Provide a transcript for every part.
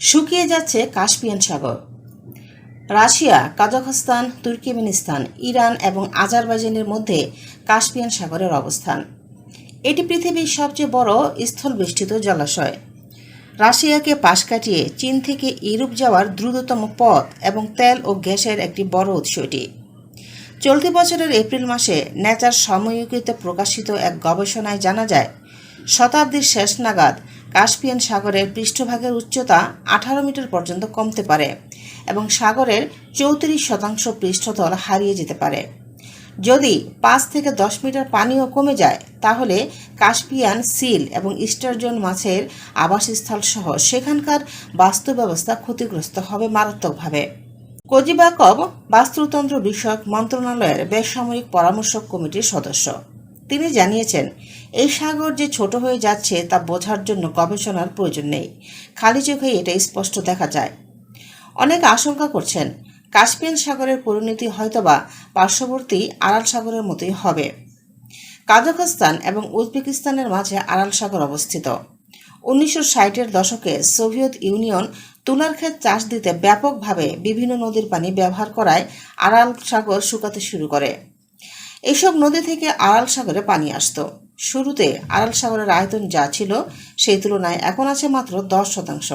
শুকিয়ে যাচ্ছে কাস্পিয়ান সাগর। রাশিয়া, কাজাখস্তান, তুর্কমেনিস্তান, ইরান এবং আজারবাইজানের মধ্যে কাস্পিয়ান সাগরের অবস্থান। এটি পৃথিবীর সবচেয়ে বড় স্থলবেষ্টিত জলাশয়। রাশিয়াকে পাশ কাটিয়ে চীন থেকে ইউরোপ যাওয়ার দ্রুততম পথ এবং তেল ও গ্যাসের একটি বড় উৎস এটি। চলতি বছরের এপ্রিল মাসে নেচার সাময়িকীতে প্রকাশিত এক গবেষণায় জানা যায়, শতাব্দীর শেষ নাগাদ কাস্পিয়ান সাগরের পৃষ্ঠভাগের উচ্চতা আঠারো মিটার পর্যন্ত কমতে পারে এবং সাগরের চৌত্রিশ শতাংশ পৃষ্ঠতল হারিয়ে যেতে পারে। যদি পাঁচ থেকে দশ মিটার পানিও কমে যায়, তাহলে কাস্পিয়ান সিল এবং ইস্টারজন মাছের আবাসস্থল সহ সেখানকার বাস্তু ব্যবস্থা ক্ষতিগ্রস্ত হবে মারাত্মকভাবে। কোজিবাকব বাস্তুতন্ত্র বিষয়ক মন্ত্রণালয়ের বেসামরিক পরামর্শক কমিটির সদস্য। তিনি জানিয়েছেন, এই সাগর যে ছোট হয়ে যাচ্ছে তা বোঝার জন্য গবেষণার প্রয়োজন নেই। খালি চোখে এটা স্পষ্ট দেখা যায়। অনেক আশঙ্কা করছেন কাশ্মীর সাগরের পরিণতি হয়তোবা পার্শ্ববর্তী আড়াল সাগরের মতোই হবে। কাজাখস্তান এবং উজবেকিস্তানের মাঝে আড়াল সাগর অবস্থিত। উনিশশো ষাটের দশকে সোভিয়েত ইউনিয়ন তুলার ক্ষেত চাষ দিতে ব্যাপকভাবে বিভিন্ন নদীর পানি ব্যবহার করায় আড়াল সাগর শুকাতে শুরু করে। এসব নদী থেকে আড়াল সাগরে পানি আসতো। শুরুতে আড়াল সাগরের আয়তন যা ছিল, সেই তুলনায় এখন আছে মাত্র দশ শতাংশ।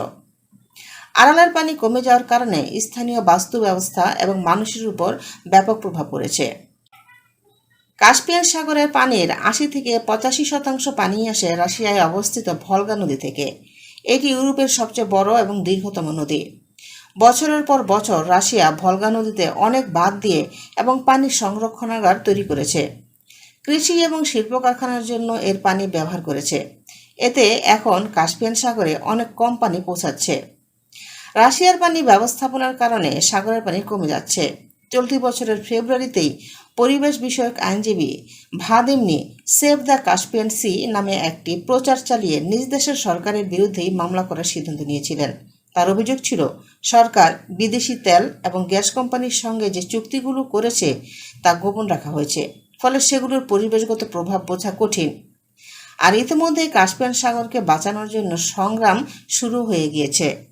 আড়ালের পানি কমে যাওয়ার কারণে স্থানীয় বাস্তু ব্যবস্থা এবং মানুষের উপর ব্যাপক প্রভাব পড়েছে। কাশ্মীর সাগরের পানির আশি থেকে পঁচাশি শতাংশ পানি আসে রাশিয়ায় অবস্থিত ভলগা নদী থেকে। এটি ইউরোপের সবচেয়ে বড় এবং দীর্ঘতম নদী। বছরের পর বছর রাশিয়া ভলগা নদীতে অনেক বাঁধ দিয়ে এবং পানি সংরক্ষণাগার তৈরি করেছে। কৃষি এবং শিল্প কারখানার জন্য এর পানি ব্যবহার করেছে। এতে এখন কাস্পিয়ান সাগরে অনেক কম পানি পৌঁছাচ্ছে। রাশিয়ার পানি ব্যবস্থাপনার কারণে সাগরের পানি কমে যাচ্ছে। চলতি বছরের ফেব্রুয়ারিতেই পরিবেশ বিষয়ক আইনজীবী ভাদিমনি সেভ দ্য কাস্পিয়ান সি নামে একটি প্রচার চালিয়ে নিজ দেশের সরকারের বিরুদ্ধেই মামলা করার সিদ্ধান্ত নিয়েছিলেন। তার অভিযোগ ছিল, সরকার বিদেশি তেল এবং গ্যাস কোম্পানির সঙ্গে যে চুক্তিগুলো করেছে তা গোপন রাখা হয়েছে, ফলে সেগুলোর পরিবেশগত প্রভাব বোঝা কঠিন। আর ইতিমধ্যে কাশ্মীর সাগরকে বাঁচানোর জন্য সংগ্রাম শুরু হয়ে গিয়েছে।